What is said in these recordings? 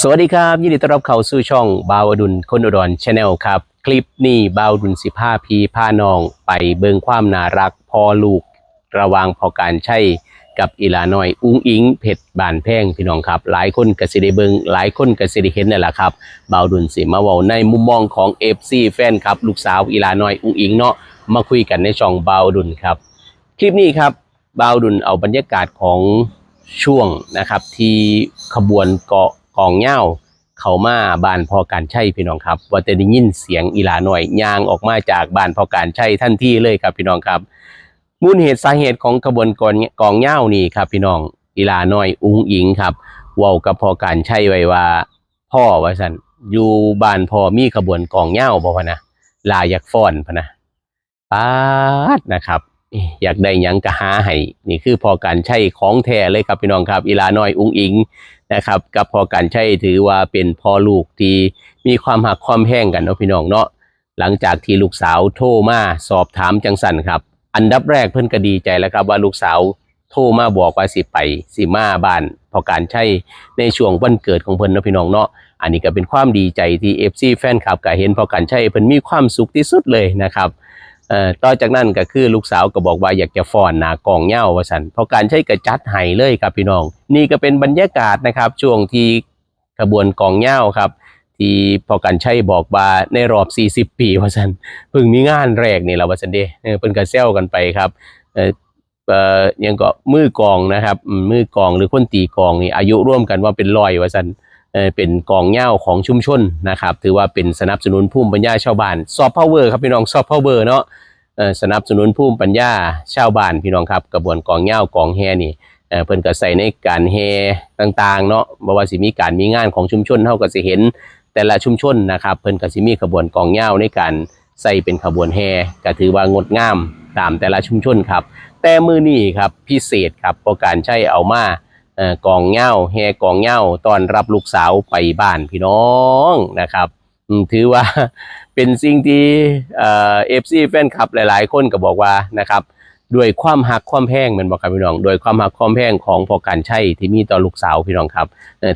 สวัสดีครับ ยินดีต้อนรับเข้าสู่ช่องบาวดุลคนอุดรชาแนลครับ คลิปนี้บาวดุลสิผ้าพีผ้าน้อง ไปเบิงความน่ารักพอลูกระวางพอการใช้กับอีลาน้อย อุ้งอิงเผ็ดบานแพงพี่น้องครับ หลายคนก็สิได้เบิงหลายคนก็สิได้เห็นนั่นแหละครับบาวดุลสิมาเว้าในมุมมองของ FC แฟนครับลูกสาวอีลาน้อยอุ้งอิงเนาะมาคุยกันในช่องบาวดุลครับ คลิปนี้ครับบาวดุลเอาบรรยากาศของช่วงนะครับที่ขบวนเกาะ กองเหย้าเขามาบานพอการใช่พี่น้องครับ ว่าจะได้ยินเสียงอีหลาหน่อยยางออกมาจากบานพอการใช่ทันที่เลยครับพี่น้องครับ มูลเหตุสาเหตุของขบวนกองกองเหย้านี่ครับ พี่น้องอีหลาน้อยอุ้งอิงครับเว้ากับพอการใช่ไว้ว่าพ่อว่าสันอยู่บ้านพ่อมีขบวนกองเหย้าบ่พนะลาอยากฟ้อนพนะปาดนะครับ อยากได้ยังก็หาให้นี่คือพอการใช้ของแท้เลยครับพี่น้องครับอีลาน้อยอุ้งอิงนะครับ กับพอการใช้ถือว่าเป็นพ่อลูกที่มีความหักความแห้งกันเนาะพี่น้องเนาะหลังจากที่ลูกสาวโทรมาสอบถามจังสันครับ อันดับแรกเพิ่อนก็ดีใจแล้วครับว่าลูกสาวโทรมาบอกว่าสิไปสิมาบ้านพอการใช้ในช่วงวันเกิดของเพิ่นเนาะพี่น้องเนาะอันนี้ก็เป็นความดีใจที่ FC แฟนคลับก็เห็นพอการใช้เพิ่นมีความสุขที่สุดเลยนะครับ เอ่อต่อจากนั้นก็คือลูกสาวก็บอกว่าอยากจะฟ้อนหนากองเหย้าว่าสันเพราะการใช้กระจัดไห้เลยครับพี่น้อง นี่ก็เป็นบรรยากาศนะครับ ช่วงที่ขบวนกองเหย้าครับ ที่พอการใช้บอกว่าในรอบ 40 ปีว่าสันเพิ่งมีงานแรกนี่แหละว่าสันเดเออเพิ่นก็แซวกันไปครับเออเอ่อยังก็มือกองนะครับมมือกองหรือคนตีกองนี่อายุร่วมกันว่าเป็นร้อยว่าสัน เป็นกองเหย้าของชุมชนนะครับ ถือว่าเป็นสนับสนุนภูมิปัญญาชาวบ้านซอฟต์พาวเวอร์ครับพี่น้องซอฟต์พาวเวอร์เนาะสนับสนุนภูมิปัญญาชาวบ้านพี่น้องครับกระบวนกองเหย้ากองแฮนี่เพิ่นก็ใส่ในการแฮต่างๆ เนาะบ่ว่าสิมีการมีงานของชุมชนเฮาก็สิเห็นแต่ละชุมชนนะครับเพิ่นก็สิมีขบวนกองเหย้าในการใส่เป็นขบวนแฮก็ถือว่างดงามตามแต่ละชุมชนครับ แต่มือนี้ครับพิเศษครับเพราะการใช้เอามา กองเหย้าแฮกองเหย้าตอนรับลูกสาวไปบ้านพี่น้องนะครับถือว่าเป็นสิ่งที่เอฟซีแฟนคลับหลาย ๆ คนก็บอกว่านะครับด้วยความหักความแพงแมันบอกครับพี่น้องโดยความหักความแพงของพอการใช้ที่มีต่อลูกสาวพี่น้องครับ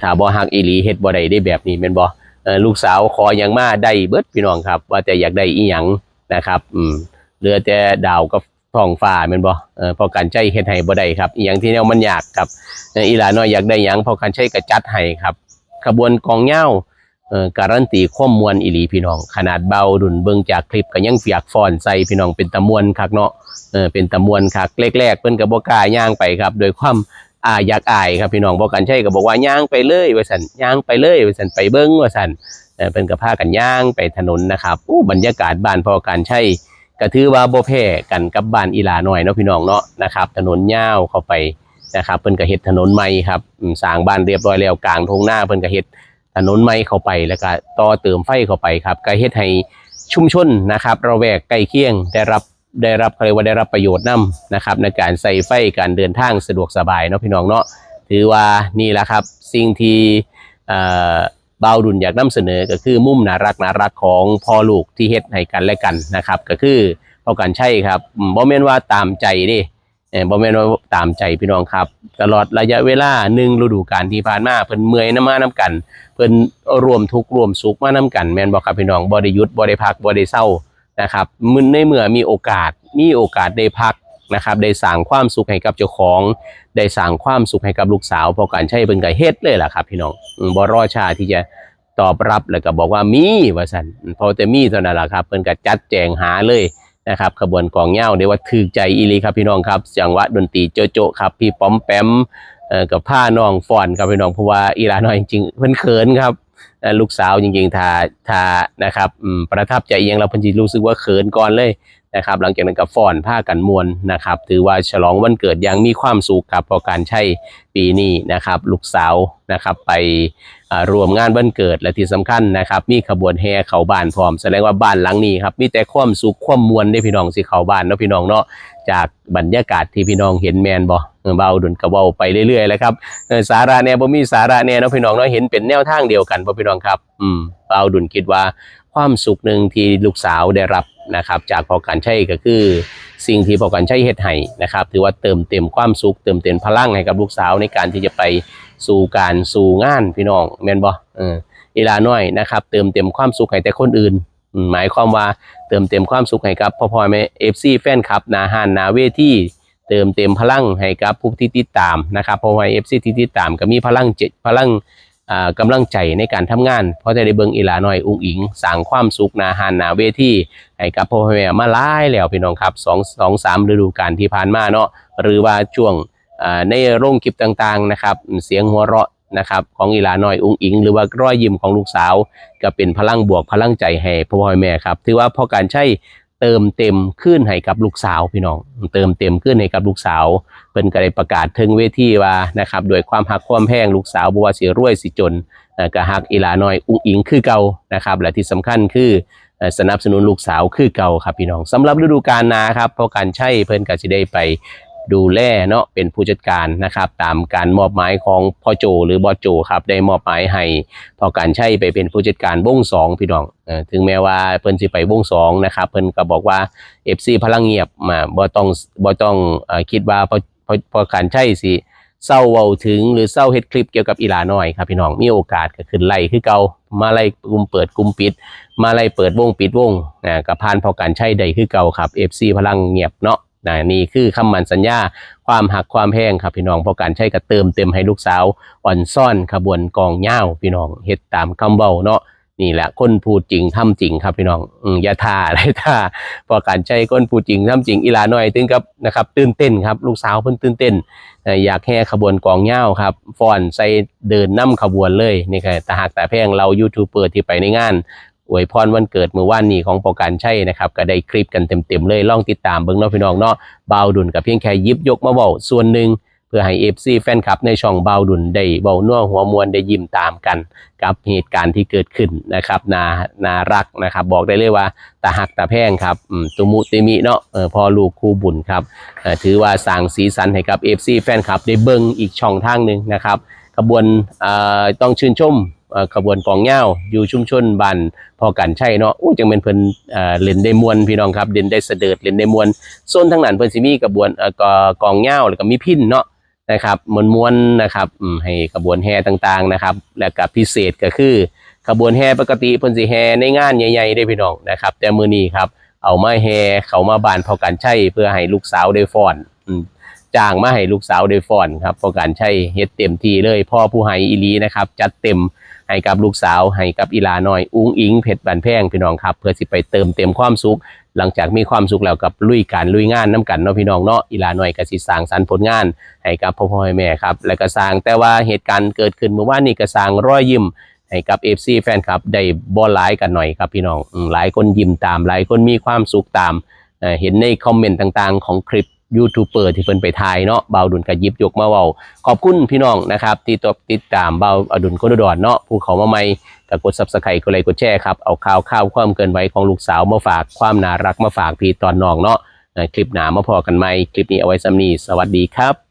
ถ้าบ่หักอีหลีเฮ็ดบ่ได้ได้แบบนี้แม่นบ่เอลูกสาวขอหยังมาได้เบิดพี่น้องครับ ว่าแต่อยากได้อีหยังนะครับอืมเหลือแต่ดาวกับ ท้องฟ้าแม่นบ่เออพอการใช้เฮ็ดให้บ่ได้ครับอีหยังที่แนวมันยากครับอีหลาน้อยอยากได้หยังพอการใช้กระจัดให้ครับขบวนกองเหย้าเอ่อการันตีความวลอีหลีพี่น้อง ขนาดเบาดุนเบิ่งจากคลิปก็ยังเฟียกฟอนใส่พี่น้องเป็นตะมวนคักเนาะเออเป็นตะมวนคักแรกๆเพิ่นก็บ่กล้าย่างไปครับโดยความอาอยากอายครับพี่น้องบ่กันใช้ก็บอกว่าย่างไปเลยว่าซั่นย่างไปเลยว่าซั่นไปเบิ่งว่าซั่นเออเพิ่นก็พากันย่างไปถนนนะครับโอ้บรรยากาศบ้านพอการใช้ ก็ถือว่าโบ่แพ้กันกับบ้านอีหลาหน้อยเนาะพี่น้องเนาะนะครับ ถนนยาวเข้าไปนะครับเพิ่นก็เฮ็ดถนนใหม่ครับสร้างบ้านเรียบร้อยแล้วกลางทุ่งนาเพิ่นก็เฮ็ดถนนใหม่เข้าไปแล้วก็ต่อเติมไฟเข้าไปครับก็เฮ็ดให้ชุมชนนะครับระแวกใกล้เคียงได้รับได้รับเขาเรียกว่าได้รับประโยชน์นํนะครับในการใส่ไฟการเดินทางสะดวกสบายเนาะพี่น้องเนาะถือว่านี่แหละครับสิ่งที่อ่อ บาวดุลอยากนำเสนอก็คือมุมน่ารักน่ารักของพ่อลูกที่เฮ็ดให้กันและกันนะครับ ก็คือพอกันใช่ครับอืมบ่แม่นว่าตามใจด้เออบ่แม่นว่าตามใจพี่น้องครับ ตลอดระยะเวลาหนึ่งฤดูกาลที่ผ่านมาเพิ่นเมื่อยน้ำมาน้ำกัน เพิ่นรวมทุกข์รวมสุขมาน้ำกัน แม่นบ่ครับพี่น้องบ่ได้หยุดบ่ได้พักบ่ได้เศร้านะครับมึนในเมื่อมีโอกาสมีโอกาสได้พัก นะครับได้สร้างความสุขให้กับเจ้าของได้สร้างความสุขให้กับลูกสาวพอการใช้เพิ่นก็เฮ็ดเลยล่ะครับ พี่น้องบ่รอชาที่จะตอบรับแล้วก็บอกว่ามีว่าซั่นพอแต่มีเท่านั้นล่ะครับเพิ่นก็จัดแจงหาเลยนะครับขบวนกองเหย้าเรียกว่าถือใจอีลีครับพี่น้องครับจังหวะดนตรีโจโจครับ พี่ป้อมแปมกับผ้าน้องฟอนครับพี่น้องเพราะว่าอีลาน้อยจริงๆเพิ่นเขินครับลูกสาวจริงๆทาทานะครับประทับใจอหยังเราเพิ่นสิรู้สึกว่าเขินก่อนเลย นะครับ หลังจากนั้นก็ฟอนผ้ากันมวนนะครับ ถือว่าฉลองวันเกิดอย่างมีความสุขครับพราะการใช้ปีนี้นะครับ ลูกสาวนะครับไปอ่ารวมงานวันเกิดและที่สำคัญนะครับ มีขบวนแห่เข้าบ้านพร้อม แสดงว่าบ้านหลังนี้ครับมีแต่ความสุขความมวลได้พี่น้องสิเข้าบ้านเนาะพี่น้องเนาะจากบรรยากาศที่พี่น้องเห็นแมนบ่เอเบาดุนกระเบาไปเรื่อยๆแล้วครับสาระแน่บ่มีสาระแน่เนาะพี่น้องเนาะเห็นเป็นแนวทางเดียวกันบ่พี่น้องครับ อืมเบาดุนคิดว่า ความสุขหนึ่งที่ลูกสาวได้รับนะครับ จากพอการใช้ก็คือ สิ่งที่พอการใช้เฮ็ดให้นะครับ ถือว่าเติมเต็มความสุขเติมเต็มพลังให้กับลูกสาวในการที่จะไปสู่การสู่งานพี่น้องแม่นบ่เอออีลาน้อยนะครับ เติมเต็มความสุขให้แต่คนอื่น หมายความว่าเติมเต็มความสุขให้กับพ่อพ่อแม่เอฟซีแฟนคลับนาหานนาเวทีเติมเต็มพลังให้กับผู้ที่ติดตามนะครับพราะว่าเอฟซีที่ติดตามก็มีพลังเจิตพลัง กำลังใจในการทำงานเพราะจะได้เบิ่งอีหลาน้อยอุ้งอิงสร้างความสุขนาหานนาเวทีให้กับพ่อพ่อแม่มาหลายแล้วพี่น้องครับสองสองสามฤดูกาลที่ผ่านมาเนาะหรือว่าช่วงในโรงคลิปต่างๆนะครับเสียงหัวเราะนะครับของอีลาน้อยอุ้งอิง หรือว่ารอยยิ้มของลูกสาว ก็เป็นพลังบวกพลังใจให้พ่อพ่อแม่ครับถือว่าพอการใช้ เติมเต็มขึ้นให้กับลูกสาวพี่น้องเติมเต็มขึ้นให้กับลูกสาวเพิ่นก็ได้ประกาศถึงเวทีว่านะครับด้วยความหักความแห้งลูกสาวบัวสีรวยสิจนก็หักอีลาน้อยอุ้งอิงคือเก่านะครับและที่สำคัญคือสนับสนุนลูกสาวคือเก่าครับพี่น้องสำหรับฤดูกาลนาครับพอการใช้เพิ่นก็สิได้ไป ดูแลเนาะเป็นผู้จัดการนะครับตามการมอบหมายของพ่อโจหรือบอโจครับได้มอบหมายให้พอการใช้ไปเป็นผู้จัดการวงสองพี่น้องเออถึงแม้ว่าเพิ่นสิไปวงสองนะครับเพิ่นก็บอกว่า FC พลังเงียบมาบ่ต้องบ่ต้องอคิดว่าพอพอพอการใช้สิเศร้าเว้าถึงหรือเศร้าเฮ็ดคลิปเกี่ยวกับอีหลาน้อยครับพี่น้องมีโอกาสก็ขึ้นไล่คือเก่ามาไล่กลุ่มเปิดกลุ่มปิด มาไล่เปิดวงปิดวงนะกับพานพอการใช้ได้คือเก่าครับ FC พลังเงียบเนาะ นะนี่คือคำมั่นสัญญาความหักความแพงครับพี่น้องเพราะการใช้กระเติมเต็มให้ลูกสาวอ่อนซ่อนขบวนกองเหย้าพี่น้องเฮ็ดตามคำเบาเนาะนี่แหละคนพูดจริงทำจริงครับพี่น้องอย่าท่าอะไรท่าเพราะการใช้คนพูดจริงทำจริงอีลาน้อยถึงกับนะครับตื่นเต้นครับลูกสาวเพิ่นตื่นเต้น อยากแห่ขบวนกองเหย้าครับฟ้อนใส่เดินนํขบวนเลยนี่คือตาหักตาแพงเรายูทูบเบอร์ที่ไปในงาน อวยพรวันเกิดเมื่อวานนี้ของปอการใช่นะครับก็ได้คลิปกันเต็มๆเลยลองติดตามเบิ่งเนาะพี่น้องเนาะเบาดุลกับเพียงแค่ยิบยกมาเว้าส่วนหนึ่งเพื่อให้ FC แฟนคลับในช่องเบาดุลได้เว้านัวหัวมวลได้ยิ้มตามกัน กับเหตุการณ์ที่เกิดขึ้นนะครับนานารักนะครับ บอกได้เลยว่าตาหักตาแพงครับอืมตุมุติมิเนาะออพอลูกคู่บุญครับถือว่าสร้างสีสันให้กับ FC แฟนคลับได้เบิ่งอีกช่องทางหนึ่งนะครับขบวนต้องชื่นชม ขบวนกองเหย้าอยู่ชุมชนบ้านพอกันใช่เนาะอู้จังเป็นเพิ่นเอ่อเล่นได้มวนพี่น้องครับเล่นได้เสดิร์ดเล่นได้มวนโซนทั้งนั้นเพิ่นสิมีกระบวนกองเหย้าแล้วก็มีพินเนาะนะครับมวนมวนนะครับให้ขบวนแห่ต่างๆนะครับ แล้วก็พิเศษก็คือขบวนแห่ปกติเพิ่นสิแห่ในงานใหญ่ๆได้พี่น้องนะครับ แต่มื้อนี้ครับเอามาแห่เขามาบ้านพอกันใช่เพื่อให้ลูกสาวได้ฟ้อนอืม จ้างมาให้ลูกสาวได้ฟ้อนครับเพราะการใช้เฮ็ดเต็มที่เลย พ่อผู้ให้อีลีนะครับ จัดเต็มให้กับลูกสาวให้กับอีลาน้อย อุ้งอิงเพชรบันแพงพี่น้องครับ เพื่อสิไปเติมเต็มความสุข หลังจากมีความสุขแล้วกับลุยการลุยงานน้กันเนาะพี่น้องเนาะอีลาน้อยก็สิสร้างสรรผลงานให้กับพ่อพ่อแม่ครับ แล้วก็สร้างแต่ว่าเหตุการณ์เกิดขึ้นเมื่อวานนี้ก็สร้างรอยยิ้มให้กับ FC แฟนคลับได้บ่หลายกันหน่อยครับพี่น้องหลายคนยิ้มตามหลายคนมีความสุขตามเห็นในคอมเมนต์ต่างๆ ของคลิป ยูทูบเบอร์ที่เพิ่นไปทายเนาะเบาดุลกับยิบยกมาเว้าขอบคุณพี่น้องนะครับที่ตติดตามเบาอดุลคนอุดรเนาะผู้เขามาใหม่ก็กดซับสไครต์กดไลค์กดแชร์ครับเอาข่าวข่าวความเกินไว้ของลูกสาวมาฝากความน่ารักมาฝากพี่ตอนน้องเนาะคลิปหนามาพอกันใหม่คลิปนี้เอาไว้ซ้ำนี้สวัสดีครับ